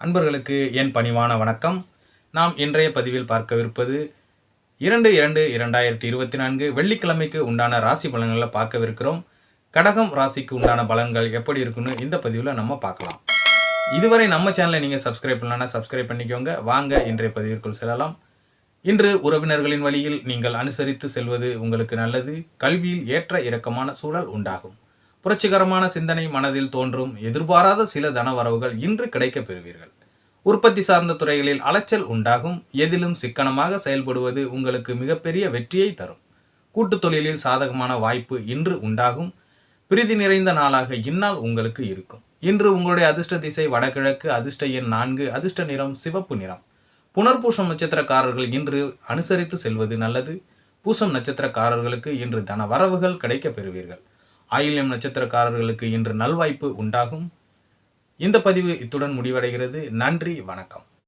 அன்பர்களுக்கு என் பணிவான வணக்கம். நாம் இன்றைய பதிவில் பார்க்கவிருப்பது இரண்டு இரண்டு இரண்டாயிரத்தி இருபத்தி நான்கு வெள்ளிக்கிழமைக்கு உண்டான ராசி பலன்களை பார்க்கவிருக்கிறோம். கடகம் ராசிக்கு உண்டான பலன்கள் எப்படி இருக்குன்னு இந்த பதிவில் நம்ம பார்க்கலாம். இதுவரை நம்ம சேனலை நீங்கள் சப்ஸ்கிரைப் பண்ணலன்னா சப்ஸ்கிரைப் பண்ணிக்கோங்க. வாங்க இன்றைய பதிவிற்குள் செல்லலாம். இன்று உறவினர்களின் வழியில் நீங்கள் அனுசரித்து செல்வது உங்களுக்கு நல்லது. கல்வியில் ஏற்ற இறக்கமான சூழல் உண்டாகும். புரட்சிகரமான சிந்தனை மனதில் தோன்றும் எதிர்பாராத சில தனவரவுகள் இன்று கிடைக்கப் பெறுவீர்கள். உற்பத்தி சார்ந்த துறைகளில் அலைச்சல் உண்டாகும் எதிலும் சிக்கனமாக செயல்படுவது உங்களுக்கு மிகப்பெரிய வெற்றியை தரும். கூட்டுத் தொழிலில் சாதகமான வாய்ப்பு இன்று உண்டாகும். பிரீதி நிறைந்த நாளாக இந்நாள் உங்களுக்கு இருக்கும். இன்று உங்களுடைய அதிர்ஷ்ட திசை வடகிழக்கு அதிர்ஷ்ட எண் நான்கு அதிர்ஷ்ட நிறம் சிவப்பு நிறம். புனர்பூசம் நட்சத்திரக்காரர்கள் இன்று அனுசரித்து செல்வது நல்லது. பூசம் நட்சத்திரக்காரர்களுக்கு இன்று தன வரவுகள் கிடைக்கப் பெறுவீர்கள். ஆயில்யம் நட்சத்திரக்காரர்களுக்கு இன்று நல்வாய்ப்பு உண்டாகும். இந்த பதிவு இத்துடன் முடிவடைகிறது. நன்றி வணக்கம்.